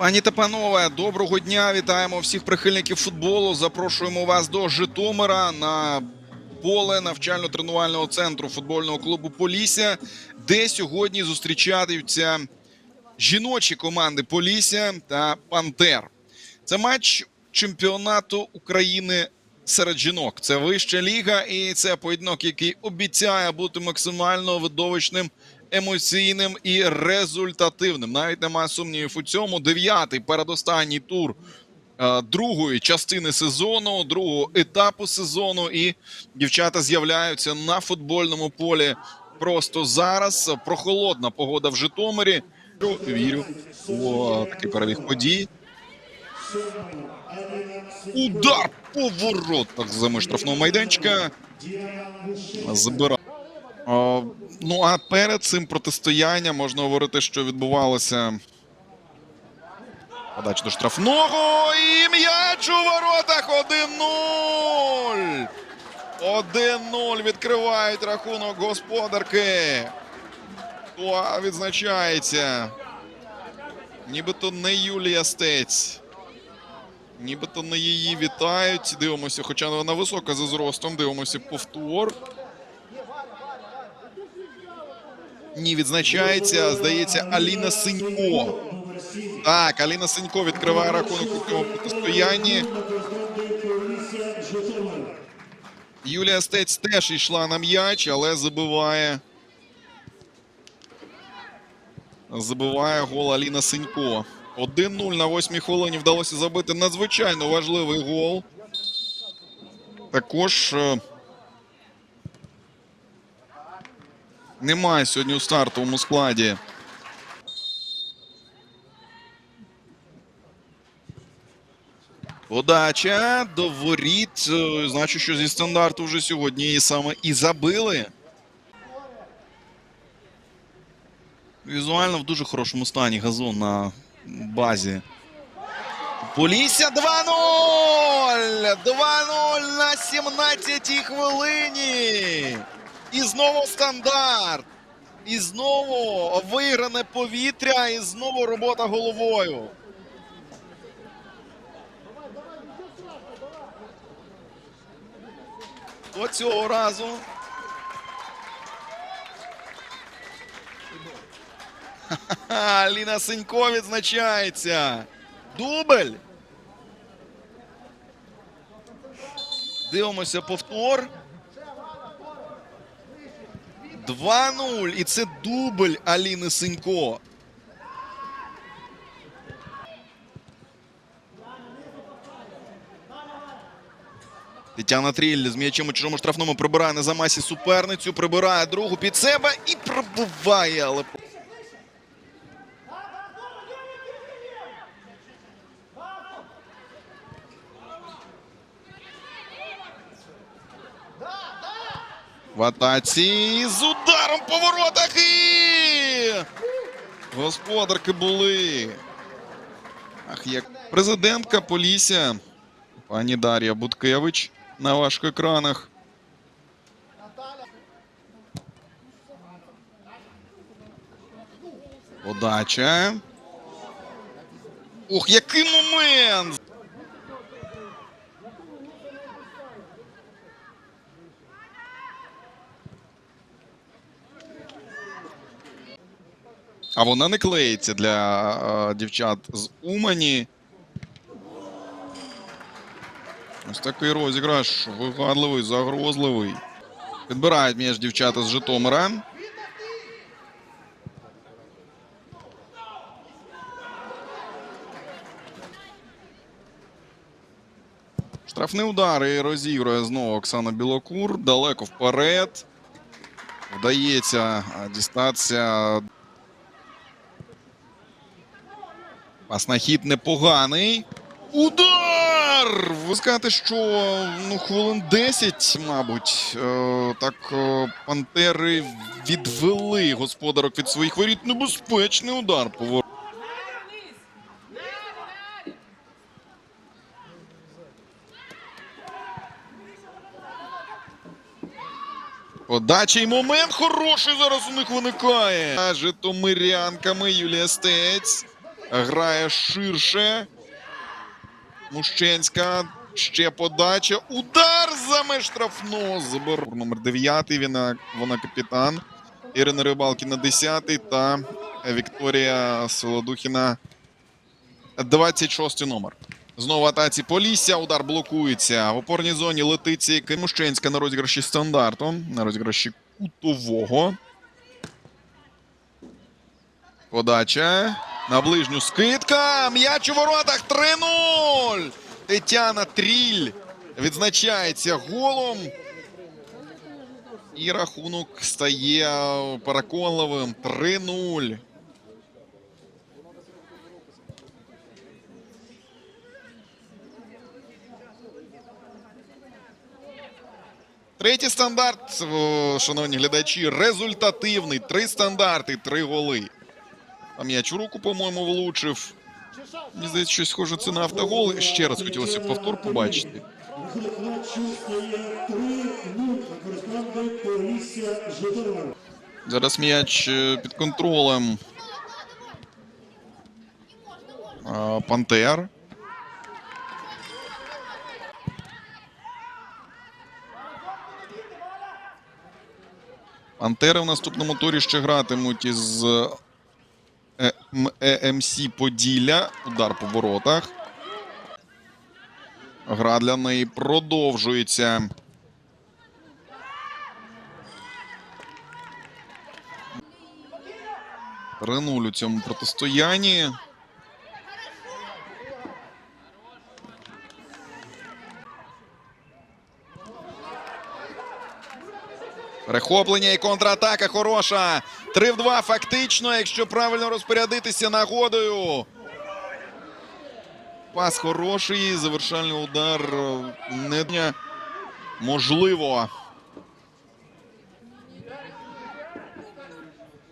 Пані та панове, доброго дня! Вітаємо всіх прихильників футболу. Запрошуємо вас до Житомира на поле навчально-тренувального центру футбольного клубу Полісся, де сьогодні зустрічаються жіночі команди Полісся та Пантер. Це матч чемпіонату України серед жінок. Це вища ліга, і це поєдинок, який обіцяє бути максимально видовищним, емоційним і результативним. Навіть немає сумнівів у цьому. Дев'ятий передостанній тур е, другої частини сезону, другого етапу сезону. І дівчата з'являються на футбольному полі просто зараз. Прохолодна погода в Житомирі. Вірю у такий перебіг подій. Удар по воротах штрафного майданчика. Забирає. Ну а перед цим протистоянням можна говорити, що відбувалося. Подача до штрафного і м'яч у воротах 1-0. 1-0 відкривають рахунок господарки. Хто відзначається? Нібито не Юлія Стець. Нібито не її вітають. Дивимося, хоча вона висока за зростом. Дивимося повтор. Ні, відзначається, здається, Аліна Синько. Так, Аліна Синько відкриває рахунок у цьому протистоянні. Юлія Стець теж йшла на м'яч, але забиває. Забиває гол Аліна Синько. 1-0 на восьмій хвилині вдалося забити надзвичайно важливий гол. Також немає сьогодні у стартовому складі. Подача до воріт. Е, Значить, що зі стандарту вже сьогодні саме і забили. Візуально в дуже хорошому стані газон на базі. Полісся 2-0! 2-0 на 17-й хвилині. І знову стандарт. І знову вигране повітря, і знову робота головою. До цього разу Ліна Синько відзначається. Дубль. Дивимося повтор. 2-0. І це дубль Аліни Синько. Тетяна Тріль з м'ячем у чужому штрафному прибирає на замасі суперницю, прибирає другу під себе і пробиває, але В атаці з ударом по воротах і господарки були. Ах, як президентка Полісся, пані Дар'я Буткевич на ваших екранах. Подача. Ох, який момент! А вона не клеїться для е, дівчат з Умані. Ось такий розіграш. Вигадливий, загрозливий. Підбирають м'яч дівчата з Житомира. Штрафний удар і розігрує знову Оксана Білокур. Далеко вперед. Вдається дістатися Пас на хід непоганий. Удар! Ви скажете, що ну, хвилин 10, мабуть, е, так е, пантери відвели господарок від своїх воріт. Небезпечний удар по. Подача і момент хороший зараз у них виникає. Житомирянками Юлія Стець. Грає ширше. Мущенська. Ще подача. Удар за меж штрафного. Номер 9. Вона, вона капітан. Ірина Рибалкіна 10 та Вікторія Солодухіна 26 номер. Знову атаці Полісся. Удар блокується. В опорній зоні летиці Кимущенська на розіграші стандарту. На розіграші кутового. Подача. На ближню скидка. М'яч у воротах 3-0. Тетяна Тріль відзначається голом. І рахунок стає переконливим 3-0. Третій стандарт, шановні глядачі, результативний. Три стандарти, три голи. А м'яч у руку, по-моєму, влучив. Мені здається, щось схоже це на автогол. Ще раз хотілося б повтор побачити. Рахунок матчу стає 3-0 на команди Полісся Житомир. Зараз м'яч е, під контролем. Пантер. Пантери в наступному турі ще гратимуть із е, М- ЕМС Поділля. Удар по воротах. Гра для неї продовжується. Ренуль у цьому протистоянні. Перехоплення і контратака хороша. 3 в 2 фактично, якщо правильно розпорядитися нагодою. Пас хороший, завершальний удар е, не дня. можливо.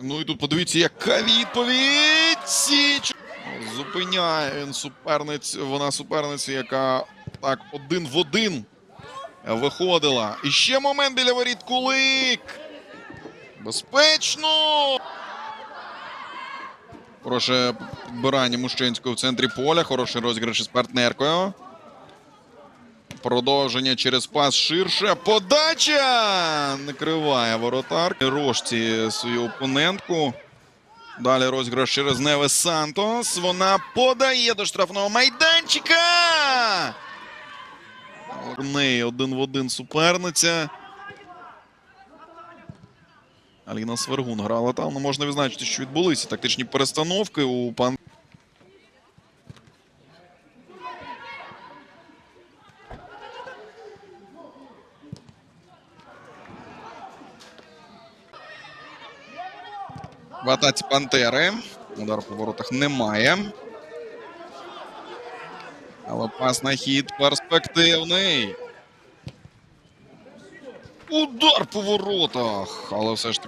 Ну і тут подивіться, яка відповідь. Зупиняє він суперниць. Вона суперниця, яка так один в один виходила. І ще момент біля воріт Кулик. Безпечно. Хороше підбирання Мущенського в центрі поля. Хороший розіграш із партнеркою. Продовження через пас ширше. Подача! Накриває воротар. Рожці свою опонентку. Далі розіграш через Неве Сантос. Вона подає до штрафного майданчика. У неї один в один суперниця. Аліна Свергун грала там. Ну, можна відзначити, що відбулися тактичні перестановки у пан. В атаці Пантери. Удар по воротах немає. Але пас на хід перспективний. Удар по воротах. Але все ж.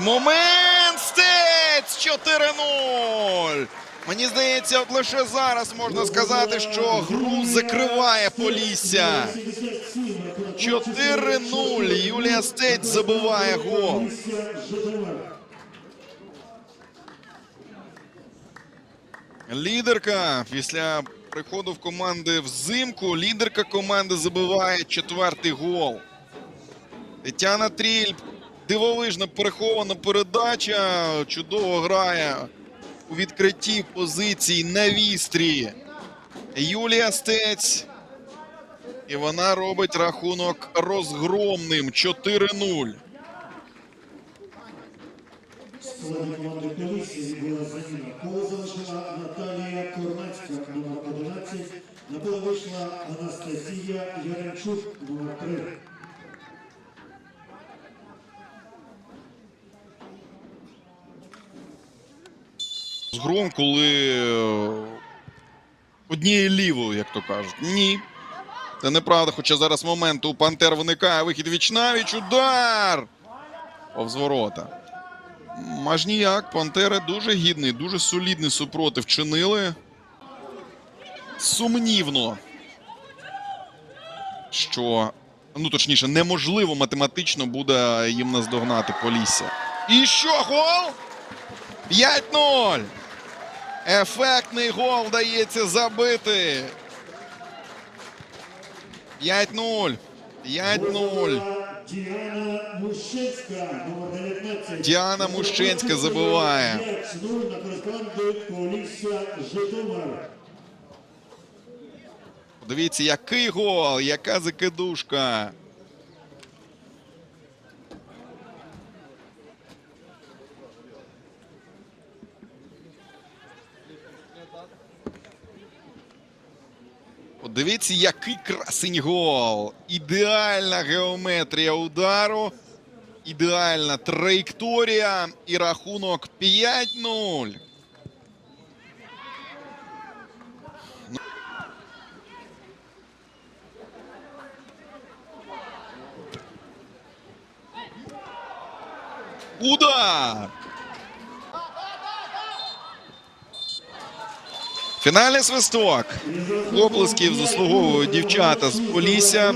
Момент стець 4-0. Мені здається, от лише зараз можна сказати, що гру закриває Полісся. 4-0. Юлія Стець забиває гол. Лідерка після приходу в команди взимку. Лідерка команди забиває четвертий гол. Тетяна Тріль. Дивовижна перехована передача. Чудово грає у відкритті позицій на вістрі. Юлія Стець. І вона робить рахунок розгромним 4-0. В складі команди Полісся відбула заміна. Поле залишила Наталія Корнацька, номер 11. На поле вийшла Анастасія Яремчук, номер 3. Згром, коли е, однією лівою, як то кажуть. Ні. Це неправда, хоча зараз момент у Пантер виникає вихід вічнавіч. Удар! Повз ворота. Аж ніяк. Пантери дуже гідний, дуже солідний супротив чинили. Сумнівно, що Ну, точніше, неможливо математично буде їм наздогнати Полісся. І що, гол? 5-0. Ефектний гол вдається забити. 5-0. 5-0. Діана 19. Забиває. 5-0 на користь команди Полісся Житомир. Дивіться, який гол, яка закидушка. Подивіться, який красень гол. Ідеальна геометрія удару. Ідеальна траєкторія і рахунок 5-0. Удар! Фінальний свисток. Оплесків заслуговують дівчата з Полісся.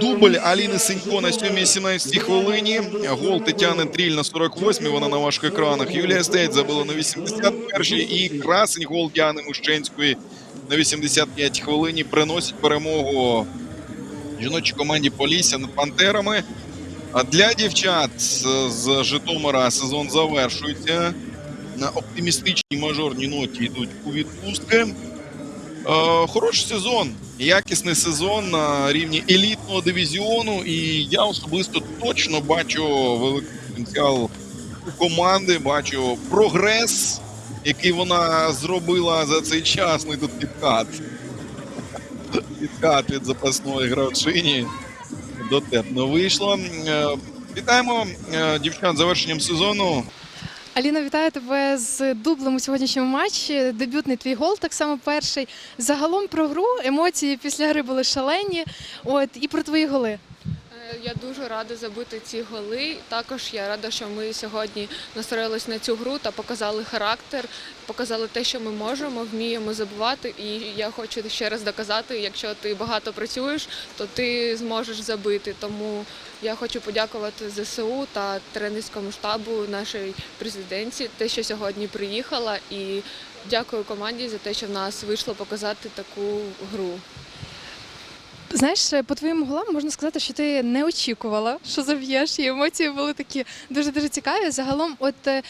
Дубль Аліни Сенько на 7-17 хвилині. Гол Тетяни Тріль на 48-й. Вона на ваших екранах. Юлія Стейт забила на 81-й. І красень гол Діани Мущенської на 85-й хвилині приносить перемогу жіночій команді Полісся над Пантерами. А для дівчат з Житомира сезон завершується. На оптимістичній мажорній ноті йдуть у відпустки. Е, хороший сезон, якісний сезон на рівні елітного дивізіону. І я особисто точно бачу великий потенціал команди, бачу прогрес, який вона зробила за цей час. І тут підкат. Підкат від запасної гравчині дотепно вийшло. Е, Вітаємо е, дівчат завершенням сезону. Аліна, вітаю тебе з дублем у сьогоднішньому матчі. Дебютний твій гол, так само перший. Загалом про гру емоції після гри були шалені. От і про твої голи. Я дуже рада забити ці голи. Також я рада, що ми сьогодні настроїлись на цю гру та показали характер, показали те, що ми можемо, вміємо забувати. І я хочу ще раз доказати, якщо ти багато працюєш, то ти зможеш забити. Тому я хочу подякувати ЗСУ та тренерському штабу нашій президенці, те, що сьогодні приїхала, і дякую команді за те, що в нас вийшло показати таку гру. Знаєш, по твоїм голам можна сказати, що ти не очікувала, що заб'єш, і емоції були такі дуже дуже цікаві. Загалом, от е,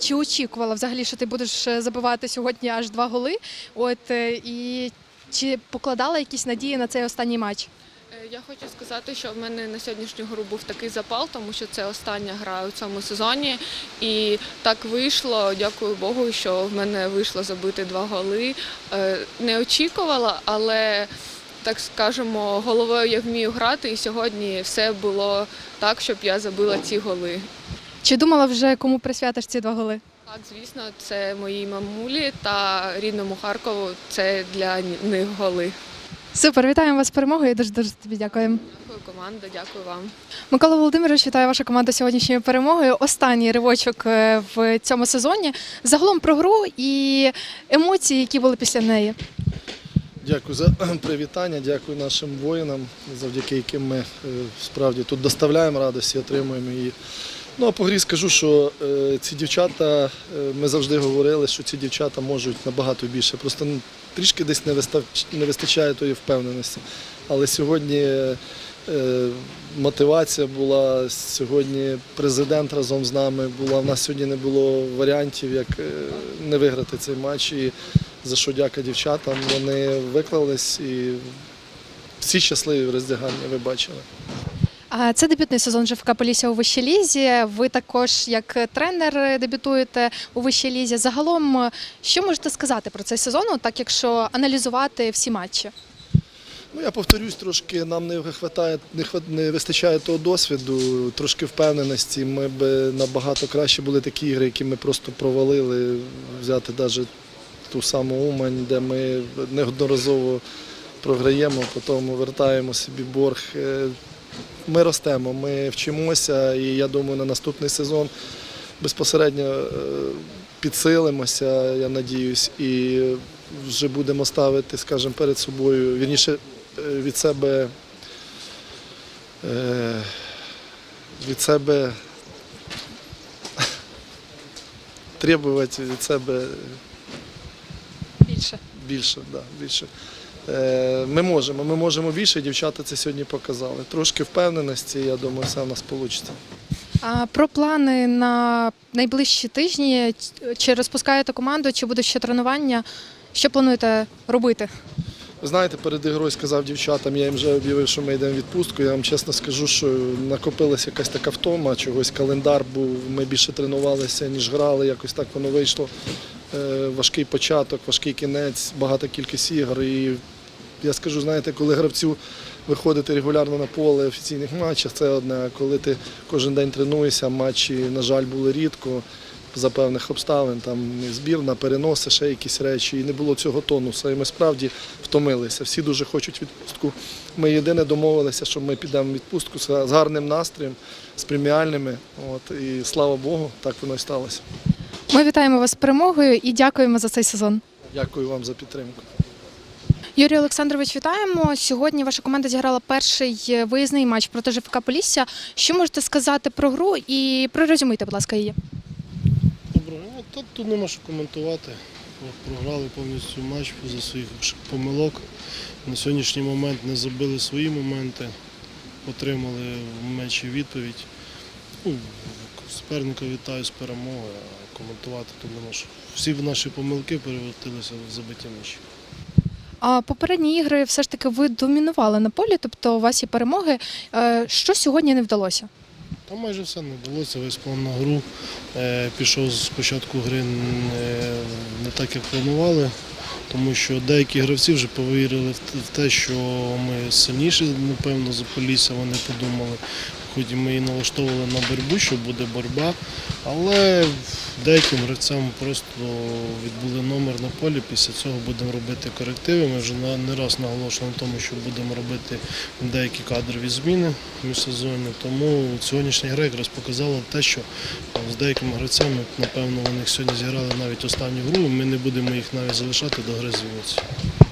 чи очікувала взагалі, що ти будеш е, забивати сьогодні аж два голи? От е, і чи покладала якісь надії на цей останній матч? Е, Я хочу сказати, що в мене на сьогоднішню гру був такий запал, тому що це остання гра у цьому сезоні. І так вийшло. Дякую Богу, що в мене вийшло забити два голи. Е, Не очікувала, але так скажемо, головою я вмію грати, і сьогодні все було так, щоб я забила ці голи. Чи думала вже кому присвятиш ці два голи? Так, звісно, це моїй мамулі та рідному Харкову. Це для них голи. Супер, вітаємо вас з перемогою і дуже дуже тобі дякуємо. Дякую, команда, дякую вам. Микола Володимирович, вітаю ваша команда сьогоднішньою перемогою. Останній ривочок е, в цьому сезоні. Загалом про гру і емоції, які були після неї. Дякую за привітання, дякую нашим воїнам, завдяки яким ми е, справді тут доставляємо радості, отримуємо її. Ну а по грі скажу, що е, ці дівчата, е, ми завжди говорили, що ці дівчата можуть набагато більше. Просто ну, трішки десь не вистачає тої впевненості. Але сьогодні мотивація була, сьогодні президент разом з нами була. У нас сьогодні не було варіантів, як е, не виграти цей матч. І за що дяка дівчатам. Вони виклались і всі щасливі в роздяганні, ви бачили. Це дебютний сезон ЖФК Полісся у вищій лізі. Ви також як тренер е, дебютуєте у вищій лізі. Загалом, е, що можете сказати про цей сезон, так якщо аналізувати всі матчі? Ну, я повторюсь трошки, нам не вистачає, не, вистачає того досвіду, трошки впевненості. Ми б набагато краще були такі ігри, які ми просто провалили. Взяти навіть ту саму Умань, де ми неодноразово програємо, потім вертаємо собі борг. Е, Ми ростемо, ми вчимося, і я думаю, на наступний сезон безпосередньо е, підсилимося, я надіюсь, і вже будемо ставити, скажімо, перед собою, вірніше від себе Е, від себе требувати від себе Більше. більше. Да, більше. Е, ми можемо, ми можемо більше, дівчата це сьогодні показали. Трошки впевненості, я думаю, все в нас вийде. А про плани на найближчі тижні чи розпускаєте команду, чи буде ще тренування? Що плануєте робити? Знаєте, перед ігрою сказав дівчатам, я їм вже об'явив, що ми йдемо в відпустку. Я вам чесно скажу, що накопилася якась така втома, чогось календар був. Ми більше тренувалися, ніж грали. Якось так воно вийшло. Е, Важкий початок, важкий кінець, багата кількість ігор. І я скажу, знаєте, коли гравцю виходити регулярно на поле офіційних матчах, це одне. Коли ти кожен день тренуєшся, матчі, на жаль, були рідко. За певних обставин, там і збірна, переноси, ще якісь речі, і не було цього тонусу. І ми справді втомилися. Всі дуже хочуть відпустку. Ми єдине домовилися, що ми підемо в відпустку з гарним настроєм, з преміальними. От, і слава Богу, так воно і сталося. Ми вітаємо вас з перемогою і дякуємо за цей сезон. Дякую вам за підтримку. Юрій Олександрович, вітаємо. Сьогодні ваша команда зіграла перший виїзний матч проти ЖФК Полісся. Що можете сказати про гру і прорезюмуйте, будь ласка, її. Ну, тут, тут нема що коментувати. Програли повністю матч за своїх помилок. На сьогоднішній момент не забили свої моменти, отримали в м'ячі відповідь. Ну, суперника вітаю з перемогою, а коментувати тут нема що. Всі наші помилки перевертилися в забиті м'ячі. А попередні ігри все ж таки ви домінували на полі, тобто у вас є перемоги. Е, Що сьогодні не вдалося? Там майже все не вдалося, весь план на гру. Е, Пішов з початку гри не, не так, як планували, тому що деякі гравці вже повірили в те, що ми сильніші, напевно, за Полісся вони подумали. Хоч ми і налаштовували на боротьбу, що буде боротьба, але деяким гравцям просто відбули номер на полі. Після цього будемо робити корективи. Ми вже не раз наголошували на тому, що будемо робити деякі кадрові зміни міжсезонні. Тому сьогоднішня гра якраз показала те, що з деякими гравцями, напевно, вони сьогодні зіграли навіть останню гру. Ми не будемо їх навіть залишати до гри з Вінниці.